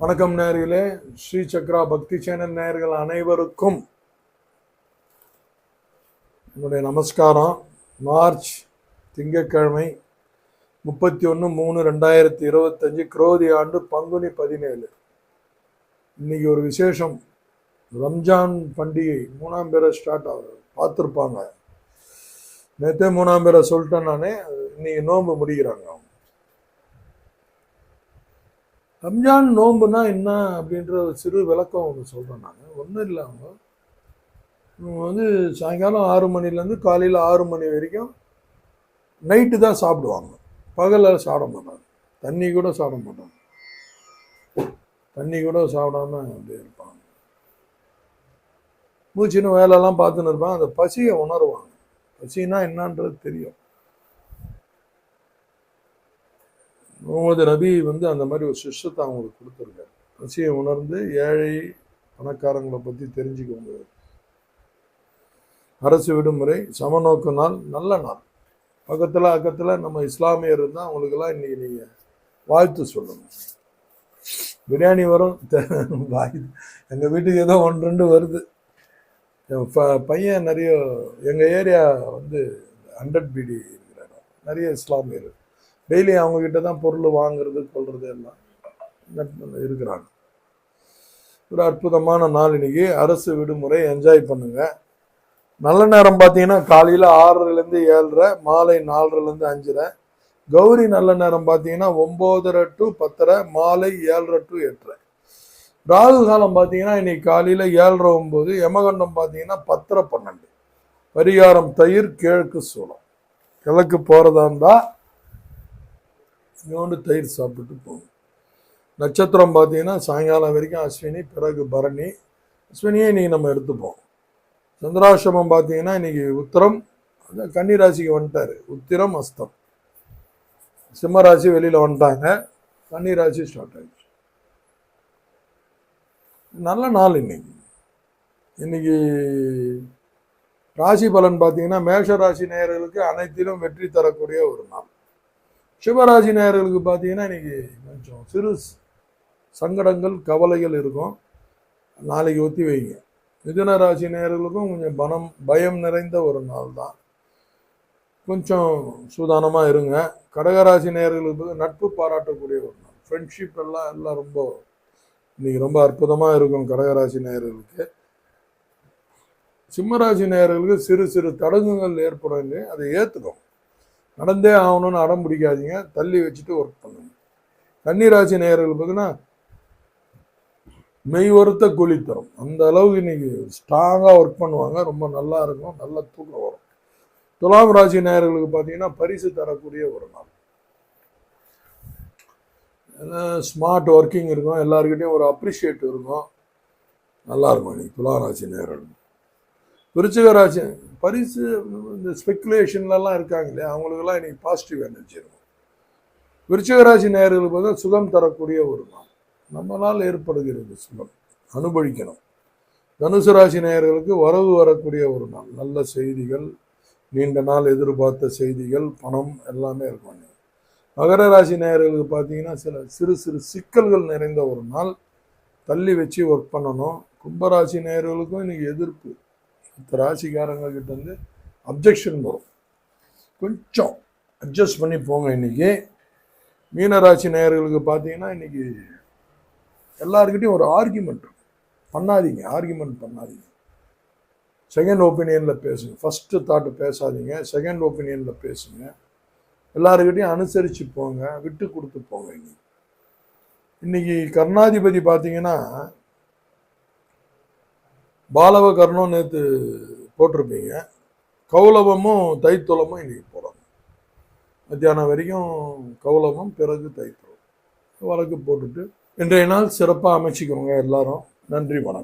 வணக்கம் நேர்களே ஸ்ரீ சக்ரா பக்தி சேனல் நேர்கள் அனைவருக்கும் என்னுடைய நமஸ்காரம். மார்ச் திங்கட்கிழமை முப்பத்தி ஒன்று மூணு ரெண்டாயிரத்தி இருபத்தஞ்சி குரோதி ஆண்டு பங்குனி பதினேழு. இன்னைக்கு ஒரு விசேஷம். ரம்ஜான் பண்டிகை மூணாம் பேரை ஸ்டார்ட் ஆகுது பார்த்துருப்பாங்க. நேற்றே மூணாம் பேரை சொல்லிட்டேன் நானே. இன்னைக்கு நோன்பு முடிக்கிறாங்க அவங்க. ரம்ஜான் நோன்புனா என்ன அப்படின்ற ஒரு சிறு விளக்கம் ஒன்று சொல்கிறேன் நான். ஒன்றும் இல்லை அவங்க. இவங்க வந்து சாயங்காலம் ஆறு மணிலேருந்து காலையில் ஆறு மணி வரைக்கும் நைட்டு தான் சாப்பிடுவாங்க. பகலில் சாப்பிட மாட்டாங்க. தண்ணி கூட சாப்பிட மாட்டாங்க. தண்ணி கூட சாப்பிடாம அப்படியே இருப்பாங்க. மூச்சின்னு வேலைலாம் பார்த்துன்னு இருப்பாங்க. அந்த பசியை உணருவாங்க. பசினா என்னன்றது தெரியும். முகமது ரபி வந்து அந்த மாதிரி ஒரு சிஸ்டத்தை அவங்களுக்கு கொடுத்துருக்காரு. ரசியை உணர்ந்து ஏழை பணக்காரங்களை பற்றி தெரிஞ்சுக்கோங்க. அரசு விடுமுறை சமநோக்கு நாள் நல்ல நாள். பக்கத்தில் அக்கத்தில் நம்ம இஸ்லாமியர் இருந்தால் அவங்களுக்கெல்லாம் இன்றைக்கி நீங்கள் வாழ்த்து சொல்லணும். பிரியாணி வரும் எங்கள் வீட்டுக்கு ஏதோ ஒன்று ரெண்டு வருது. என் ப- பையன் நிறைய எங்கள் ஏரியா வந்து ஹண்ட்ரட் பிடி இருக்கிற நிறைய இஸ்லாமியர். டெய்லி அவங்கக்கிட்ட தான் பொருள் வாங்குறது கொள்வது எல்லாம். இருக்கிறாங்க. ஒரு அற்புதமான நாள் இன்னைக்கு. அரசு விடுமுறை என்ஜாய் பண்ணுங்க. நல்ல நேரம் பார்த்தீங்கன்னா காலையில் ஆறரைலேருந்து ஏழரை மாலை நாலரைலேருந்து அஞ்சரை. கௌரி நல்ல நேரம் பார்த்தீங்கன்னா ஒம்போதரை டு பத்தரை மாலை ஏழரை டு எட்டரை. ராகு காலம் பார்த்தீங்கன்னா இன்னைக்கு காலையில் ஏழரை ஒம்பது யமகண்டம் பார்த்தீங்கன்னா பத்தரை பன்னெண்டு. பரிகாரம் தயிர் கிழக்கு சூளம். கிழக்கு போகிறதா இருந்தால் இன்னொன்று தயிர் சாப்பிட்டு போகும். நட்சத்திரம் பார்த்தீங்கன்னா சாயங்காலம் வரைக்கும் அஸ்வினி பிறகு பரணி. அஸ்வினியே இன்னைக்கு நம்ம எடுத்துப்போம். சந்திராசிரமம் பார்த்தீங்கன்னா இன்னைக்கு உத்திரம் அதான் கன்னி ராசிக்கு வந்துட்டாரு. உத்திரம் அஸ்தம். சிம்ம ராசி வெளியில் வந்துட்டாங்க. கன்னி ராசி ஸ்டார்ட் ஆகிடுச்சு நல்ல நாள் இன்னைக்கு. இன்னைக்கு ராசி பலன் பார்த்தீங்கன்னா மேஷ ராசி நேயர்களுக்கு அனைத்திலும் வெற்றி தரக்கூடிய ஒரு நாள். சிவராஜி நேயர்களுக்கு பார்த்தீங்கன்னா இன்னைக்கு கொஞ்சம் சிறு சங்கடங்கள் கவலைகள் இருக்கும். நாளைக்கு ஒத்தி வைங்க. மிதுன ராசி நேயர்களுக்கும் கொஞ்சம் பணம் பயம் நிறைந்த ஒரு நாள் தான். கொஞ்சம் சூதானமாக இருங்க. கடகராசி நேயர்களுக்கு நட்பு பாராட்டக்கூடிய ஒரு நாள். ஃப்ரெண்ட்ஷிப் எல்லாம் எல்லாம் ரொம்ப இன்றைக்கி ரொம்ப அற்புதமாக இருக்கும் கடகராசி நேயர்களுக்கு. சிம்மராசி நேயர்களுக்கு சிறு சிறு தடங்குகள் ஏற்படுங்க அதை ஏற்றுக்கும் நடந்தே ஆகணும்னு அடம் பிடிக்காதீங்க. தள்ளி வச்சுட்டு ஒர்க் பண்ணுங்க. கன்னிராசி நேயர்கள் பார்த்தீங்கன்னா மெய் ஒருத்த கூலி தரும் அந்த அளவுக்கு இன்னைக்கு ஸ்ட்ராங்காக ஒர்க் பண்ணுவாங்க. ரொம்ப நல்லா இருக்கும். நல்ல தூக்கம் வரும். துலாம் ராசி நேயர்களுக்கு பார்த்தீங்கன்னா பரிசு தரக்கூடிய ஒரு நாள். ஸ்மார்ட் ஒர்க்கிங் இருக்கும். எல்லாருக்கிட்டையும் ஒரு அப்ரிஷியேட் இருக்கும். நல்லா இருக்கும் இன்னைக்கு துலாம் ராசி நேயர்கள். விருச்சிக ராசி பரிசு இந்த ஸ்பெக்குலேஷன்லலாம் இருக்காங்க இல்லையா அவங்களுக்கெல்லாம் இன்னைக்கு பாசிட்டிவ் எனர்ஜி இருக்கும். விருச்சிக ராசி நேர்களுக்கு பார்த்தா சுகம் தரக்கூடிய ஒரு நாள். நம்மளால் ஏற்படுகிறது சுகம். அனுபவிக்கணும். தனுசு ராசி நேயர்களுக்கு வரவு வரக்கூடிய ஒரு நாள். நல்ல செய்திகள் நீண்ட நாள் எதிர்பார்த்த செய்திகள் பணம் எல்லாமே இருக்கும் மகர ராசி நேயர்களுக்கு பார்த்தீங்கன்னா சில சிறு சிறு சிக்கல்கள் நிறைந்த ஒரு நாள். தள்ளி வச்சு ஒர்க் பண்ணணும். கும்பராசி நேயர்களுக்கும் இன்னைக்கு எதிர்ப்பு. மற்ற ராசிக்காரங்கக்கிட்ட வந்து அப்ஜெக்ஷன் வரும். கொஞ்சம் அட்ஜஸ்ட் பண்ணி போங்க இன்னைக்கு. மீனராசி நேயர்களுக்கு பார்த்தீங்கன்னா இன்றைக்கி எல்லாருக்கிட்டையும் ஒரு ஆர்கியூமெண்ட் பண்ணாதீங்க ஆர்கியூமெண்ட் பண்ணாதீங்க. செகண்ட் ஒப்பீனியனில் பேசுங்க. ஃபஸ்ட்டு தாட்டு பேசாதீங்க செகண்ட் ஒப்பீனியனில் பேசுங்க. எல்லாருக்கிட்டையும் அனுசரித்து போங்க விட்டு கொடுத்து போங்க இன்னைக்கு. இன்னைக்கு கர்ணாதிபதி பார்த்தீங்கன்னா பாலவ கர்ணம் நேற்று போட்டிருப்பீங்க. கௌலவமும் தைத்துளமும் இன்னைக்கு போடணும். மத்தியானம் வரைக்கும் கௌலவம் பிறகு தைத்துளம் வழக்கு போட்டுட்டு இன்றைய நாள் சிறப்பாக அமைச்சிக்கோங்க எல்லாரும். நன்றி வணக்கம்.